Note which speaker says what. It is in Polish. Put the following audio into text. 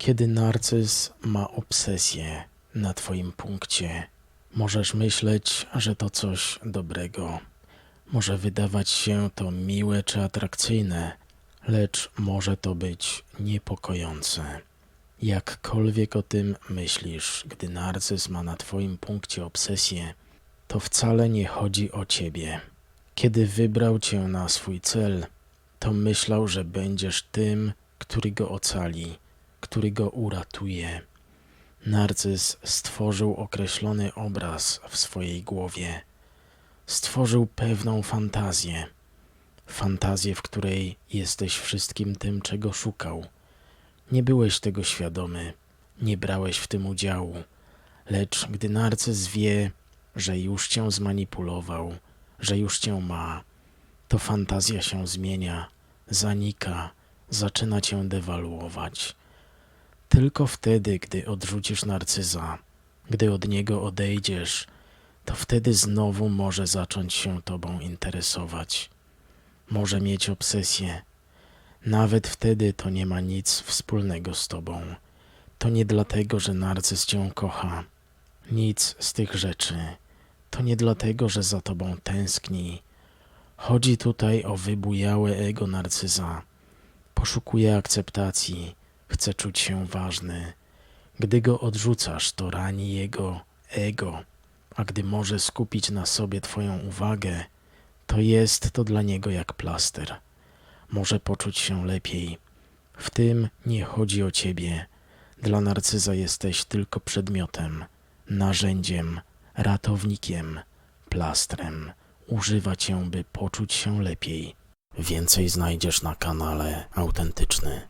Speaker 1: Kiedy narcyz ma obsesję na Twoim punkcie, możesz myśleć, że to coś dobrego. Może wydawać się to miłe czy atrakcyjne, lecz może to być niepokojące. Jakkolwiek o tym myślisz, gdy narcyz ma na Twoim punkcie obsesję, to wcale nie chodzi o Ciebie. Kiedy wybrał Cię na swój cel, to myślał, że będziesz tym, który go ocali, który go uratuje. Narcyz stworzył określony obraz w swojej głowie. Stworzył pewną fantazję. Fantazję, w której jesteś wszystkim tym, czego szukał. Nie byłeś tego świadomy, nie brałeś w tym udziału, lecz gdy narcyz wie, że już cię zmanipulował, że już cię ma, to fantazja się zmienia, zanika, zaczyna cię dewaluować. Tylko wtedy, gdy odrzucisz narcyza, gdy od niego odejdziesz, to wtedy znowu może zacząć się tobą interesować. Może mieć obsesję. Nawet wtedy to nie ma nic wspólnego z tobą. To nie dlatego, że narcyz cię kocha. Nic z tych rzeczy. To nie dlatego, że za tobą tęskni. Chodzi tutaj o wybujałe ego narcyza. Poszukuje akceptacji, chce czuć się ważny. Gdy go odrzucasz, to rani jego ego, a gdy może skupić na sobie Twoją uwagę, to jest to dla niego jak plaster. Może poczuć się lepiej. W tym nie chodzi o Ciebie. Dla narcyza jesteś tylko przedmiotem, narzędziem, ratownikiem, plastrem. Używa Cię, by poczuć się lepiej. Więcej znajdziesz na kanale Autentyczny.